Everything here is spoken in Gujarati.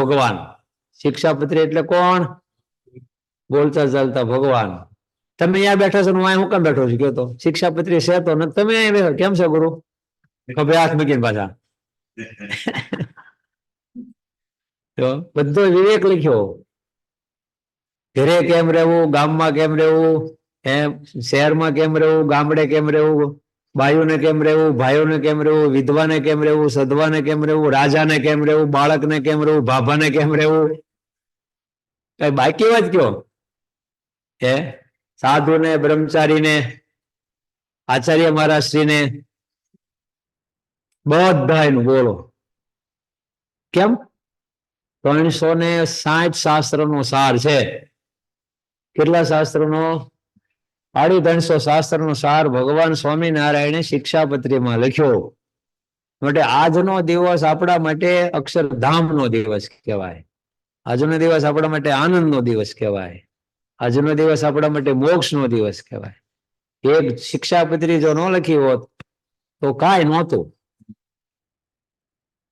ભગવાન. શિક્ષાપત્રી એટલે કોણ? બોલતા ચાલતા ભગવાન. તમે અહીંયા બેઠા છો હું કેમ બેઠો છું કહેતો શિક્ષાપત્રી છે તો તમે અહીંયા બેઠો કેમ છે ગુરુ? ખબર હાથ મૂકીને પાછા. તો બધો વિવેક લખ્યો. ઘરે કેમ રહેવું, ગામમાં કેમ રહેવું એમ શહેરમાં કેમ રહેવું, ગામડે કેમ રહેવું? બાયુને કેમ રહેવું, ભાઈઓને કેમ રહેવું, વિધવાને કેમ રહેવું સદવાને કેમ રહેવું, રાજાને કેમ રહેવું, બાળકને કેમ રહેવું, ભાભાને કેમ રહેવું? કઈ બાકી વાત કયો? હે? સાધુને, બ્રહ્મચારીને, આચાર્ય મહારાજશ્રીને બધા એનું બોલો. કેમ? ત્રણસો ને સાઠ શાસ્ત્રનો સાર છે. કેટલા શાસ્ત્રનો? સાડી ત્રણસો શાસ્ત્રનો સાર ભગવાન સ્વામિનારાયણે શિક્ષાપત્રીમાં લખ્યો. માટે આજનો દિવસ આપણા માટે અક્ષરધામનો દિવસ કહેવાય. આજનો દિવસ આપણા માટે આનંદનો દિવસ કહેવાય. આજનો દિવસ આપણા માટે મોક્ષનો દિવસ કહેવાય. એક શિક્ષાપત્રી જો ન લખી હોત તો કાંઈ નહોતું.